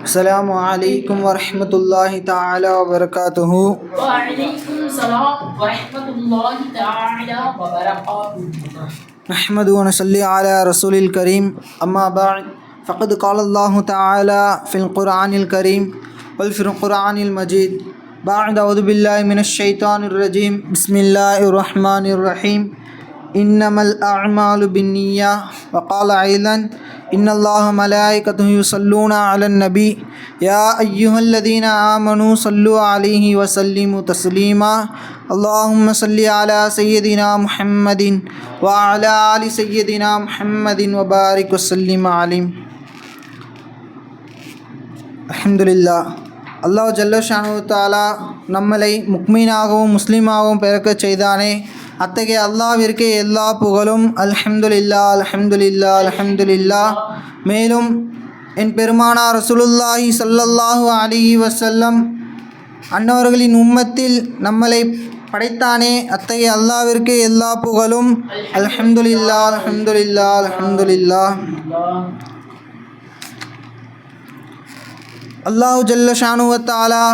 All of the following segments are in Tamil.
السلام عليكم ورحمة الله تعالى وبركاته. وعليكم السلام ورحمة الله تعالى وبركاته. نحمد ونصلي على رسول الكريم. أما بعد فقد قال الله تعالى في القرآن الكريم وفي القرآن المجيد. بعد أعوذ بالله من الشيطان الرجيم. بسم الله الرحمن الرحيم. إنما الأعمال بالنية وقال أيضا إن الله ملائكته يصلون على النبي يا أيها الذين آمنوا صلوا عليه وسلموا تسليما اللهم صل على سيدنا محمد وعلى آل سيدنا محمد وبارك وسلم عليه அல்ஹம்துலில்லா அல்லாஹ் ஜல்லஷானு தாலா நம்மளை முக்மீனாகவும் முஸ்லீமாகவும் பிறக்கச் செய்தானே அத்தகைய அல்லாவிற்கு எல்லா புகழும் அல்ஹம்துலில்லா அல்ஹம்துலில்லா அல்ஹம்துலில்லா மேலும் என் பெருமானார் ரசூலுல்லாஹி சல்லல்லாஹு அலைஹி வசல்லம் அன்னவர்களின் உம்மத்தில் நம்மளை படைத்தானே அத்தகைய அல்லாவிற்கு எல்லா புகழும் அல்ஹம்துலில்லா அல்ஹம்துலில்லா அல்ஹம்துலில்லா அல்லாஹு ஜல்ல ஷானுவத்தாலா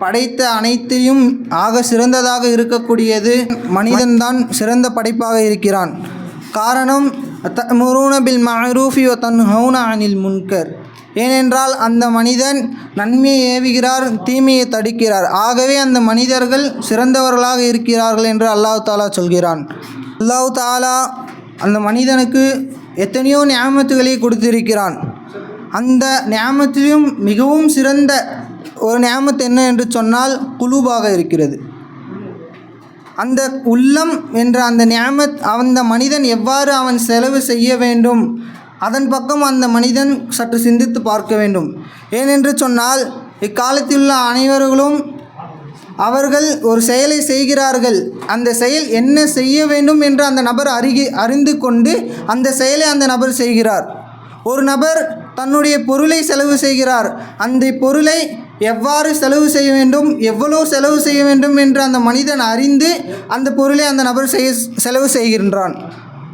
படைத்த அனைத்தையும் ஆக சிறந்ததாக இருக்கக்கூடியது மனிதன்தான் சிறந்த படைப்பாக இருக்கிறான். காரணம் முருன பில் மஹரூஃபி வ தன் ஹவுன அனில் முன்கர். ஏனென்றால் அந்த மனிதன் நன்மையை ஏவுகிறார் தீமையை தடுக்கிறார். ஆகவே அந்த மனிதர்கள் சிறந்தவர்களாக இருக்கிறார்கள் என்று அல்லாஹ் தாலா சொல்கிறான். அல்லாஹ் தாலா அந்த மனிதனுக்கு எத்தனையோ ஞாபகத்துகளை கொடுத்திருக்கிறான். அந்த ஞாபகத்திலும் மிகவும் சிறந்த ஒரு ஞாபகத்து என்ன என்று சொன்னால் குழுவாக இருக்கிறது. அந்த உள்ளம் என்ற அந்த ஞாபத் அந்த மனிதன் எவ்வாறு அவன் செலவு செய்ய வேண்டும்? அதன் பக்கம் அந்த மனிதன் சற்று சிந்தித்து பார்க்க வேண்டும். ஏனென்று சொன்னால் இக்காலத்தில் உள்ள அனைவர்களும் அவர்கள் ஒரு செயலை செய்கிறார்கள். அந்த செயல் என்ன செய்ய வேண்டும் என்று அந்த நபர் அறிகி அறிந்து கொண்டு அந்த செயலை அந்த நபர் செய்கிறார். ஒரு நபர் தன்னுடைய பொருளை செலவு செய்கிறார். அந்த பொருளை எவ்வாறு செலவு செய்ய வேண்டும் எவ்வளோ செலவு செய்ய வேண்டும் என்று அந்த மனிதன் அறிந்து அந்த பொருளை அந்த நபர் செய்ய செலவு செய்கின்றான்.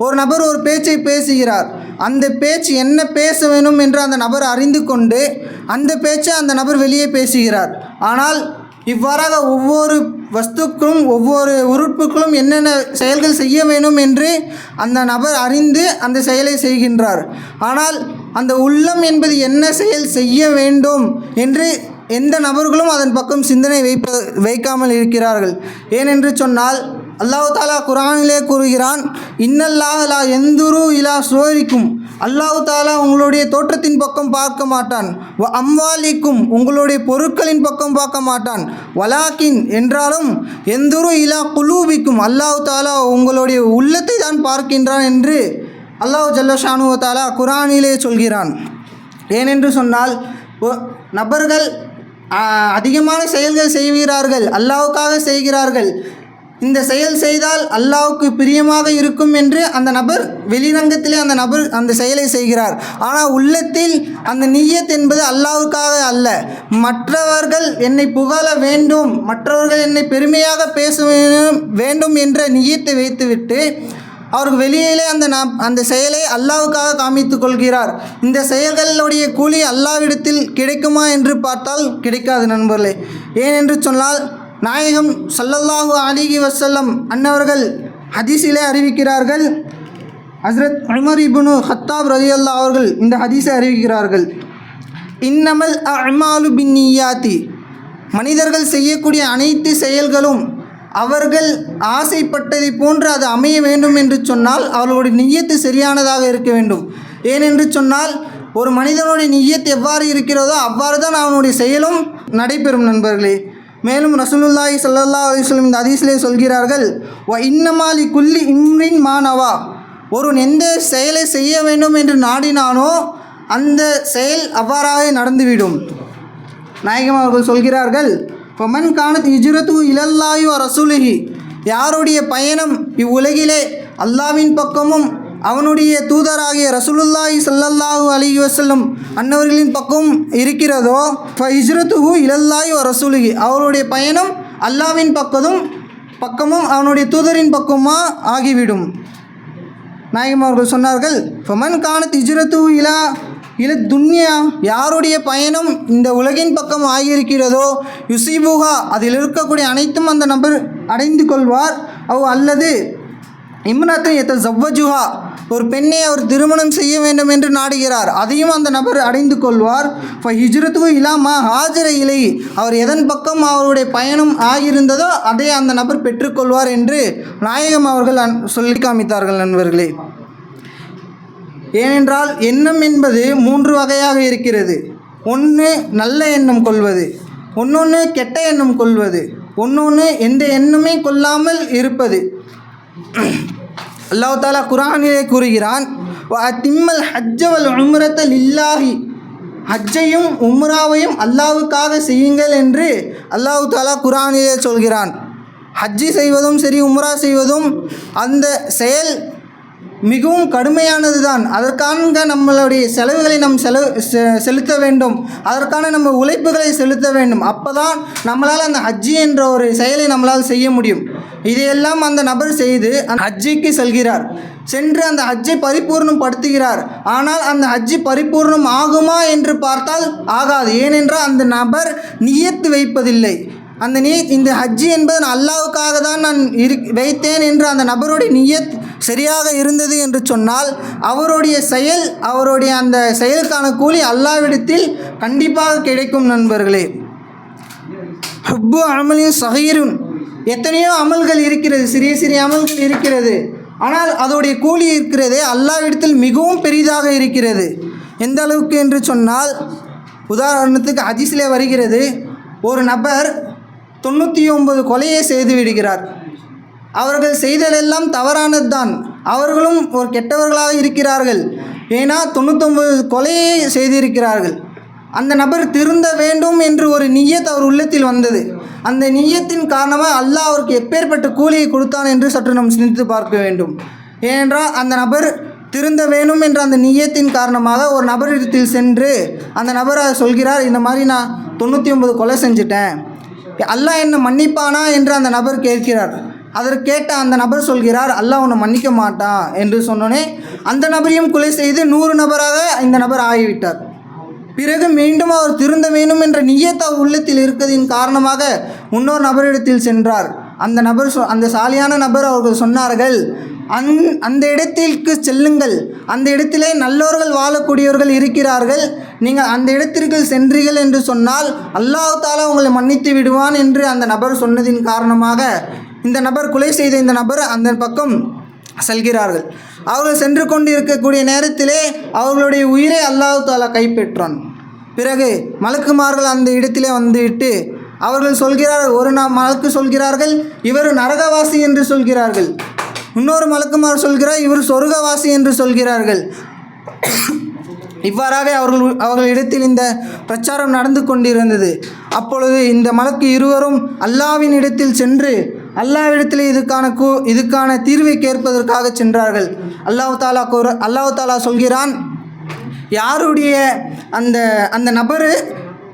ஒரு நபர் ஒரு பேச்சை பேசுகிறார். அந்த பேச்சு என்ன பேச வேண்டும் என்று அந்த நபர் அறிந்து கொண்டு அந்த பேச்சை அந்த நபர் வெளியே பேசுகிறார். ஆனால் இவ்வாறாக ஒவ்வொரு வஸ்துக்களும் ஒவ்வொரு உறுப்புகளும் என்னென்ன செயல்கள் செய்ய வேண்டும் என்று அந்த நபர் அறிந்து அந்த செயலை செய்கின்றார். ஆனால் அந்த உள்ளம் என்பது என்ன செயல் செய்ய வேண்டும் என்று எந்த நபர்களும் அதன் பக்கம் சிந்தனை வைப்ப வைக்காமல் இருக்கிறார்கள். ஏனென்று சொன்னால் அல்லாஹ் தாலா குரானிலே கூறுகிறான் இன்னல்லாஹலா எந்துரு இலா சுவரிக்கும் அல்லாஹு தாலா உங்களுடைய தோற்றத்தின் பக்கம் பார்க்க மாட்டான். வ அம்வாலிக்கும். உங்களுடைய பொருட்களின் பக்கம் பார்க்க மாட்டான். வலாக்கின். என்றாலும் எந்துரு இலா குலூபிக்கும். அல்லாஹ் தாலா உங்களுடைய உள்ளத்தை தான் பார்க்கின்றான் என்று அல்லாஹ் ஜல்லஷானு தாலா குரானிலே சொல்கிறான். ஏனென்று சொன்னால் நபர்கள் அதிகமான செயல்கள் செய்கிறார்கள் அல்லாவுக்காக செய்கிறார்கள். இந்த செயல் செய்தால் அல்லாவுக்கு பிரியமாக இருக்கும் என்று அந்த நபர் வெளிரங்கத்திலே அந்த நபர் அந்த செயலை செய்கிறார். ஆனால் உள்ளத்தில் அந்த நீயத் என்பது அல்லாவுக்காக அல்ல. மற்றவர்கள் என்னை புகழ வேண்டும் மற்றவர்கள் என்னை பெருமையாக பேச வேண்டும்- வேண்டும் என்ற நீயத்தை வைத்துவிட்டு அவருக்கு வெளியிலே அந்த அந்த செயலை அல்லாவுக்காக காமித்துக் கொள்கிறார். இந்த செயல்களுடைய கூலி அல்லாவிடத்தில் கிடைக்குமா என்று பார்த்தால் கிடைக்காது நண்பர்களே. ஏனென்று சொன்னால் நாயகம் சல்லல்லாஹு அலிகி வசல்லம் அன்னவர்கள் ஹதீஸிலே அறிவிக்கிறார்கள். ஹஸ்ரத் உமர் இபுனு ஹத்தாப் ரலியல்லாஹு அவர்கள் இந்த ஹதீஸை அறிவிக்கிறார்கள். இன்னமல் அமாலு பின்னியாத்தி. மனிதர்கள் செய்யக்கூடிய அனைத்து செயல்களும் அவர்கள் ஆசைப்பட்டதை போன்று அது அமைய வேண்டும் என்று சொன்னால் அவர்களுடைய நியத்து சரியானதாக இருக்க வேண்டும். ஏனென்று சொன்னால் ஒரு மனிதனுடைய நிய்யத் எவ்வாறு இருக்கிறதோ அவ்வாறு தான் அவனுடைய செயலும் நடைபெறும் நண்பர்களே. மேலும் ரசூலுல்லாஹி சல்லா அலிஸ்லம் இந்த ஹதீஸிலே சொல்கிறார்கள் ஒ இன்னமாலி குல்லி இம்ரின் மானவா ஒருவன் எந்த செயலை செய்ய வேண்டும் என்று நாடினானோ அந்த செயல் அவ்வாறாக நடந்துவிடும். நாயகம் அவர்கள் சொல்கிறார்கள் ஃபமன் கானத் இஜ்ரத்து இலல்லாயு ரசூலுகி யாருடைய பயணம் இவ்வுலகிலே அல்லாவின் பக்கமும் அவனுடைய தூதராகிய ரசூலுல்லாஹி சல்லல்லாஹு அலி வசல்லம் அன்னவர்களின் பக்கம் இருக்கிறதோ ஃப இஜ்ரத்துஹு இலல்லாயு ரசூலுகி அவருடைய பயணம் அல்லாவின் பக்கமும் பக்கமும் அவனுடைய தூதரின் பக்கமா ஆகிவிடும். நாயகம் அவர்கள் சொன்னார்கள் ஃபமன் கானத் இஜ்ரத்து இலா இல்ல துன்யா யாருடைய பயணம் இந்த உலகின் பக்கம் ஆகியிருக்கிறதோ? யுசிபுகா அதில் இருக்கக்கூடிய அனைத்தும் அந்த நபர் அடைந்து கொள்வார். அவ் அல்லது இம்ராத்தின் எத்த ஜவ்வஜுஹா ஒரு பெண்ணை அவர் திருமணம் செய்ய வேண்டும் என்று நாடுகிறார். அதையும் அந்த நபர் அடைந்து கொள்வார். இப்போ ஹிஜ்ரத்து இல்லாமா ஹாஜர இலை அவர் எதன் பக்கம் அவருடைய பயணம் ஆகியிருந்ததோ அதை அந்த நபர் பெற்றுக்கொள்வார் என்று நாயகம் அவர்கள் அன்- சொல்லி காமித்தார்கள் நண்பர்களே. ஏனென்றால் எண்ணம் என்பது மூன்று வகையாக இருக்கிறது. ஒன்று நல்ல எண்ணம் கொள்வது ஒன்னொன்று கெட்ட எண்ணம் கொள்வது ஒன்னொன்று எந்த எண்ணமே கொள்ளாமல் இருப்பது. அல்லாஹ் தாலா குரானிலே கூறுகிறான் திம்மல் ஹஜ்ஜவல் உம்ரத்தல் இல்லாஹி ஹஜ்ஜையும் உம்ராவையும் அல்லாவுக்காக செய்யுங்கள் என்று அல்லாஹு தாலா குரானிலே சொல்கிறான். ஹஜ்ஜி செய்வதும் சரி உம்ரா செய்வதும் அந்த செயல் மிகவும் கடுமையானது தான் அதற்கான நம்மளுடைய செலவுகளை நம் செலவு செ- செலுத்த வேண்டும். அதற்கான நம்ம உழைப்புகளை செலுத்த வேண்டும். அப்போ தான் நம்மளால் அந்த ஹஜ்ஜி என்ற ஒரு செயலை நம்மளால் செய்ய முடியும். இதையெல்லாம் அந்த நபர் செய்து அந்த ஹஜ்ஜிக்கு செல்கிறார். சென்று அந்த ஹஜ்ஜை பரிபூர்ணம் படுத்துகிறார் ஆனால் அந்த ஹஜ்ஜி பரிபூர்ணம் ஆகுமா என்று பார்த்தால் ஆகாது. ஏனென்றால் அந்த நபர் நியத்து வைப்பதில்லை. அந்த நீ இந்த ஹஜ்ஜி என்பது நான் அல்லாவுக்காக தான் நான் இரு வைத்தேன் என்று அந்த நபருடைய நியத் சரியாக இருந்தது என்று சொன்னால் அவருடைய செயல் அவருடைய அந்த செயலுக்கான கூலி அல்லாவிடத்தில் கண்டிப்பாக கிடைக்கும் நண்பர்களே. ஹப்பு அமலின் சகீருன். எத்தனையோ அமல்கள் இருக்கிறது சிறிய சிறிய அமல்கள் இருக்கிறது. ஆனால் அதோடைய கூலி இருக்கிறதே அல்லாவிடத்தில் மிகவும் பெரிதாக இருக்கிறது. எந்த அளவுக்கு என்று சொன்னால் உதாரணத்துக்கு ஹதீஸிலே வருகிறது ஒரு நபர் தொண்ணூற்றி ஒன்பது கொலையை செய்து விடுகிறார். அவர்கள் செய்ததெல்லாம் தவறானது தான் அவர்களும் ஒரு கெட்டவர்களாக இருக்கிறார்கள். ஏன்னா தொண்ணூத்தொம்பது கொலையை செய்திருக்கிறார்கள். அந்த நபர் திருந்த வேண்டும் என்று ஒரு நியத் அவர் உள்ளத்தில் வந்தது. அந்த நியத்தின் காரணமாக அல்லாஹ் அவருக்கு எப்பேற்பட்ட கூலியை கொடுத்தான் என்று சற்று நாம் சிந்தித்து பார்க்க வேண்டும். ஏனென்றால் அந்த நபர் திருந்த வேணும் என்ற அந்த நியத்தின் காரணமாக ஒரு நபரிடத்தில் சென்று அந்த நபர் அதை சொல்கிறார் இந்த மாதிரி நான் தொண்ணூற்றி ஒன்பது கொலை செஞ்சிட்டேன். அல்லாஹ் என்ன மன்னிப்பானா? என்று அந்த நபர் கேட்கிறார். அதற்கு கேட்ட அந்த நபர் சொல்கிறார் அல்லாஹ் உன்னை மன்னிக்க மாட்டான் என்று சொன்னோனே அந்த நபரையும் கொலை செய்து நூறு நபராக இந்த நபர் ஆகிவிட்டார். பிறகு மீண்டும் அவர் திருந்த வேண்டும் என்ற நியத் உள்ளத்தில் இருக்கதின் காரணமாக இன்னொரு நபரிடத்தில் சென்றார். அந்த நபர் சொ அந்த சாலியான நபர் அவர்கள் சொன்னார்கள் அந் அந்த இடத்திற்கு செல்லுங்கள். அந்த இடத்திலே நல்லவர்கள் வாழக்கூடியவர்கள் இருக்கிறார்கள். நீங்கள் அந்த இடத்திற்கு சென்றீர்கள் என்று சொன்னால் அல்லாஹாலா உங்களை மன்னித்து விடுவான் என்று அந்த நபர் சொன்னதின் காரணமாக இந்த நபர் கொலை செய்த இந்த நபர் அந்த பக்கம் செல்கிறார்கள். அவர்கள் சென்று கொண்டு இருக்கக்கூடிய நேரத்திலே அவர்களுடைய உயிரை அல்லாஹ் தாலா கைப்பற்றான். பிறகு மலக்குமார்கள் அந்த இடத்திலே வந்துவிட்டு அவர்கள் சொல்கிறார்கள் ஒரு நாள் மலக்கு சொல்கிறார்கள் இவர் நரகவாசி என்று சொல்கிறார்கள். இன்னொரு மலக்குமார் சொல்கிறார் இவர் சொர்க்கவாசி என்று சொல்கிறார்கள். இவ்வாறாக அவர்கள் அவர்களிடத்தில் இந்த பிரச்சாரம் நடந்து கொண்டிருந்தது. அப்பொழுது இந்த மலக்கு இருவரும் அல்லாவின் இடத்தில் சென்று அல்லாவிடத்தில் இதுக்கான கூ இதுக்கான தீர்வை கேட்பதற்காக சென்றார்கள். அல்லாஹ் தாலா கூற அல்லாஹ் தாலா சொல்கிறான் யாருடைய அந்த அந்த நபர்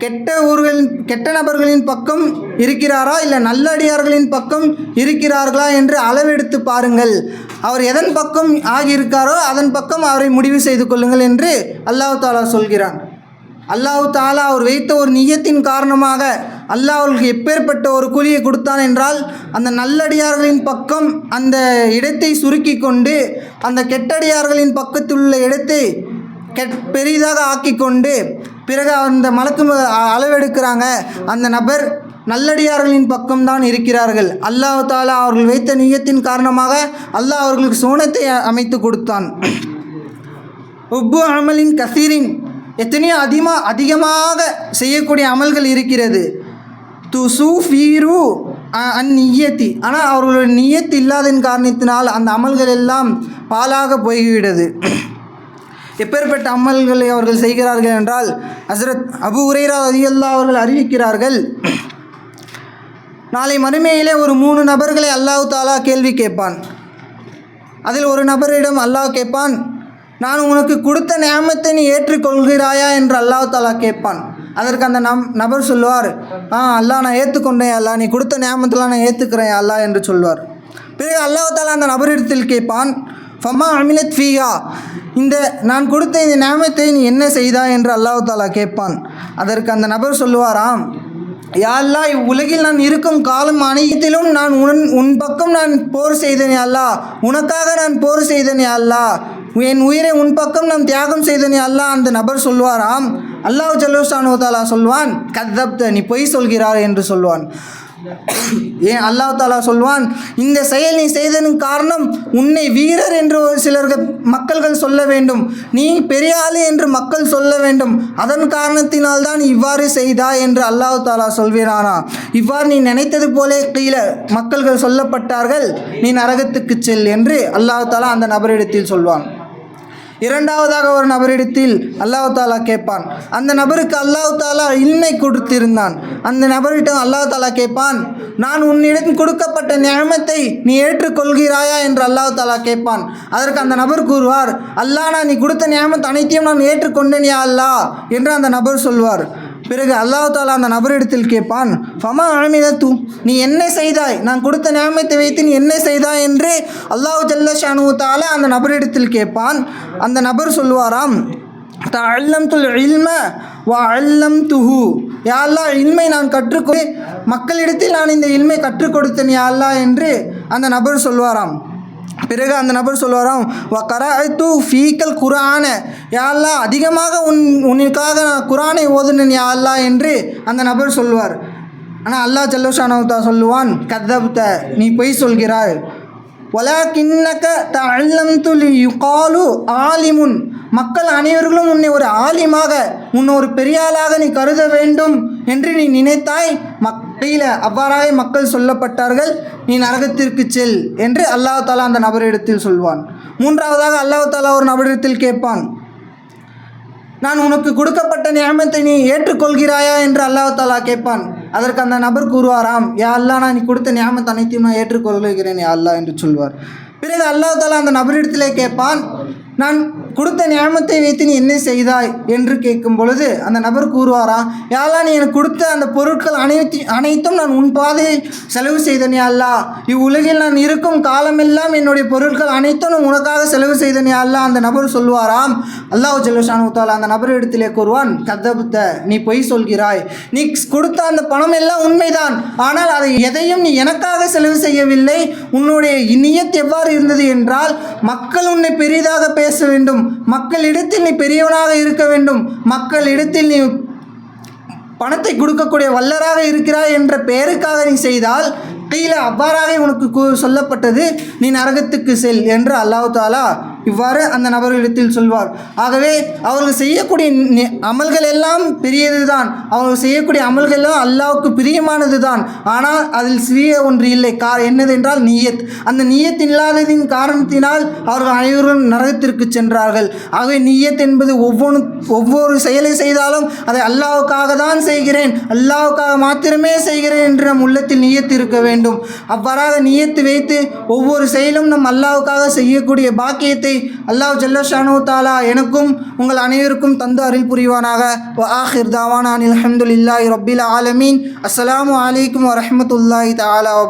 கெட்ட ஊர்களின் கெட்ட நபர்களின் பக்கம் இருக்கிறாரா? இல்லை நல்லடியார்களின் பக்கம் இருக்கிறார்களா? என்று அளவெடுத்து பாருங்கள். அவர் எதன் பக்கம் ஆகியிருக்காரோ அதன் பக்கம் அவரை முடிவு செய்து கொள்ளுங்கள் என்று அல்லாஹு தாலா சொல்கிறான். அல்லாஹு தாலா அவர் வைத்த ஒரு நியத்தின் காரணமாக அல்லாஹ் அவர்களுக்கு எப்பேற்பட்ட ஒரு கூலியை கொடுத்தான் என்றால் அந்த நல்லடியார்களின் பக்கம் அந்த இடத்தை சுருக்கி கொண்டு அந்த கெட்டடியார்களின் பக்கத்தில் உள்ள இடத்தை கெட் பெரிதாக ஆக்கி கொண்டு பிறகு அந்த மலக்கு அ- அளவெடுக்கிறாங்க. அந்த நபர் நல்லடியார்களின் பக்கம்தான் இருக்கிறார்கள். அல்லாஹ் தாலா அவர்கள் வைத்த நீயத்தின் காரணமாக அல்லாஹ் அவர்களுக்கு சோனத்தை அமைத்து கொடுத்தான். உப்பு அமலின் கசீரின் எத்தனையோ அதிகமாக அதிகமாக செய்யக்கூடிய அமல்கள் இருக்கிறது. துசூஃபீரு அந் நியத்தி ஆனால் அவர்களுடைய நியத்து இல்லாதன் காரணத்தினால் அந்த அமல்கள் எல்லாம் பாலாக போய்விடுது எப்பேற்பட்ட அமல்களை அவர்கள் செய்கிறார்கள் என்றால் ஹசரத் அபு உரைரா ரலியல்லாஹு அவர்கள் அறிவிக்கிறார்கள் நாளை மறுமையிலே ஒரு மூணு நபர்களை அல்லாஹு தாலா கேள்வி கேட்பான். அதில் ஒரு நபரிடம் அல்லாஹ் கேட்பான் நான் உனக்கு கொடுத்த நியமத்தை நீ ஏற்றுக்கொள்கிறாயா? என்று அல்லாஹு தாலா கேட்பான். அதற்கு அந்த நம் நபர் சொல்லுவார் ஆ அல்லா நான் ஏற்றுக்கொண்டேன் அல்லா நீ கொடுத்த நியாமத்தெல்லாம் நான் ஏற்றுக்கிறேன் அல்லா என்று சொல்வார் பிறகு அல்லாஹால அந்த நபரிடத்தில் கேட்பான் ஃபமா அமிலத் ஃபீகா இந்த நான் கொடுத்த இந்த நியமத்தை நீ என்ன செய்தா? என்று அல்லாஹு தாலா கேட்பான். அதற்கு அந்த நபர் சொல்லுவாராம் யா இவ்வுலகில் நான் இருக்கும் காலம் அனைத்திலும் நான் உன் உன் பக்கம் நான் போர் செய்தேன் அல்லா உனக்காக நான் போர் செய்தேன் அல்லா என் உயிரை உன் பக்கம் நான் தியாகம் செய்தேனே அல்லா அந்த நபர் சொல்வாராம் அல்லாஹ் ஜல்லூசானு சொல்வான் கதப்த நீ பொய் சொல்கிறார் என்று சொல்வான். ஏன் அல்லாஹ் தாலா சொல்வான் இந்த செயல் நீ செய்ததன் காரணம் உன்னை வீரர் என்று ஒரு சிலர்கள் மக்கள்கள் சொல்ல வேண்டும். நீ பெரிய ஆளு என்று மக்கள் சொல்ல வேண்டும். அதன் காரணத்தினால்தான் இவ்வாறு செய்தா என்று அல்லாஹ் தாலா சொல்கிறானா. இவ்வாறு நீ நினைத்தது போலே கீழே மக்கள்கள் சொல்லப்பட்டார்கள் நீ நரகத்துக்கு செல் என்று அல்லாஹ் தாலா அந்த நபரிடத்தில் சொல்வான். இரண்டாவதாக ஒரு நபரிடத்தில் அல்லாஹ் தாலா கேட்பான். அந்த நபருக்கு அல்லாஹ் தாலா இன்மை கொடுத்திருந்தான். அந்த நபரிடம் அல்லாஹ் தாலா கேட்பான் நான் உன்னிடம் கொடுக்கப்பட்ட நியமத்தை நீ ஏற்றுக்கொள்கிறாயா? என்று அல்லாஹ் தாலா கேட்பான். அதற்கு அந்த நபர் கூறுவார் அல்லாஹ் நான் நீ கொடுத்த நியமத்தை அனைத்தையும் நான் ஏற்றுக்கொண்டேன் யா அல்லா என்று அந்த நபர் சொல்வார். பிறகு அல்லாஹ் தாலா அந்த நபரிடத்தில் கேட்பான் ஃபமா அமினத்து? நீ என்ன செய்தாய்? நான் கொடுத்த நியமத்தை வைத்து நீ என்ன செய்தாய்? என்று அல்லாஹ் ஜல்ல ஷானு அந்த நபரிடத்தில் கேட்பான். அந்த நபர் சொல்வாராம் த அல்லம் துல் இல்ம வா அல்லம் துஹு யா இல்மை நான் கற்றுக்கொடு மக்களிடத்தில் நான் இந்த இல்மை கற்றுக் கொடுத்தேன் யா என்று அந்த நபர் சொல்வாராம் பிறகு அந்த நபர் சொல்லுவாராம் வ ஃபீக்கல் குரான யாழ்லா அதிகமாக உன் உனக்காக நான் குரானை ஓதுனேன் யாழ்லா என்று அந்த நபர் சொல்வார் ஆனால் அல்லாஹ் ஜல்லஷானவத்தா சொல்லுவான் கதப்த நீ பொய் சொல்கிறாய். ஒலா வலாக்கின்னக தஅல்லம்து யுகாலு ஆலிமுன். மக்கள் அனைவர்களும் உன்னை ஒரு ஆலிமாக உன்னை ஒரு பெரியாளாக நீ கருத வேண்டும் என்று நீ நினைத்தாய். மக்கையில் அவ்வாறாக மக்கள் சொல்லப்பட்டார்கள் நீ நரகத்திற்கு செல் என்று அல்லாஹ் தாலா அந்த நபரிடத்தில் சொல்வான். மூன்றாவதாக அல்லாஹ் தாலா ஒரு நபரிடத்தில் கேட்பான் நான் உனக்கு கொடுக்கப்பட்ட நியமத்தை நீ ஏற்றுக்கொள்கிறாயா? என்று அல்லாஹ் தாலா கேட்பான். அதற்கு அந்த நபர் கூறுவாராம் யா அல்லா நான் நீ கொடுத்த நியமத்தை அனைத்தையும் நான் ஏற்றுக்கொள்கிறேன் யா அல்லாஹ் என்று சொல்வார். பிறகு அல்லாஹ் தாலா அந்த நபரிடத்திலே கேட்பான் நான் கொடுத்த நியமத்தை வைத்து நீ என்ன செய்தாய்? என்று கேட்கும் பொழுது அந்த நபர் கூறுவாரா யாழா நீ எனக்கு கொடுத்த அந்த பொருட்கள் அனைத்து அனைத்தும் நான் உன் பாதையை செலவு செய்தனே அல்லா. இவ்வுலகில் நான் இருக்கும் காலமெல்லாம் என்னுடைய பொருட்கள் அனைத்தும் நான் உனக்காக செலவு செய்தனே அல்லா அந்த நபர் சொல்வாராம் அல்லாஹ் ஜல்லுஷானு தாலா அந்த நபர் இடத்திலே கூறுவான் கதபுத்த நீ பொய் சொல்கிறாய். நீ கொடுத்த அந்த பணம் எல்லாம் உண்மைதான். ஆனால் அதை எதையும் நீ எனக்காக செலவு செய்யவில்லை. உன்னுடைய இனியத் எவ்வாறு இருந்தது என்றால் மக்கள் உன்னை பெரிதாக பேச பேச வேண்டும். மக்களிடத்தில் நீ பெரியவனாக இருக்க வேண்டும். மக்களிடத்தில் நீ பணத்தை கொடுக்கக்கூடிய வல்லராக இருக்கிறாய் என்ற பெயருக்காக நீ செய்தால் கீழே அவ்வாறாக உனக்கு கூ- சொல்லப்பட்டது நீ நரகத்துக்கு செல் என்று அல்லாஹு தாலா இவ்வாறு அந்த நபர்களிடத்தில் சொல்வார். ஆகவே அவர்கள் செய்யக்கூடிய அமல்கள் எல்லாம் பெரியது தான் அவர்கள் செய்யக்கூடிய அமல்கள் எல்லாம் அல்லாவுக்கு பிரியமானது தான் ஆனால் அதில் சிறிய ஒன்று இல்லை. கா என்னதென்றால் நீயத். அந்த நீயத் இல்லாததின் காரணத்தினால் அவர்கள் அனைவரும் நரகத்திற்கு சென்றார்கள். ஆகவே நீயத் என்பது ஒவ்வொன்று ஒவ்வொரு செயலை செய்தாலும் அதை அல்லாவுக்காக தான் செய்கிறேன். அல்லாவுக்காக மாத்திரமே செய்கிறேன் என்று நம் உள்ளத்தில் நியத்து இருக்க வேண்டும். அவ்வாறாக நியத்து வைத்து ஒவ்வொரு செயலும் நம் அல்லாவுக்காக செய்யக்கூடிய பாக்கியத்தை அல்லாஹ் ஜல்லஷானு தாலா எனக்கும் உங்கள் அனைவருக்கும் தந்து அருள் புரிவானாக. வ ஆஹிர் தாவானான் அல்ஹம்துலில்லாஹி ரப்பில் ஆலமீன். அஸ்லாம் வலைக்கம் வரமத்துல்லாஹி தாலா வ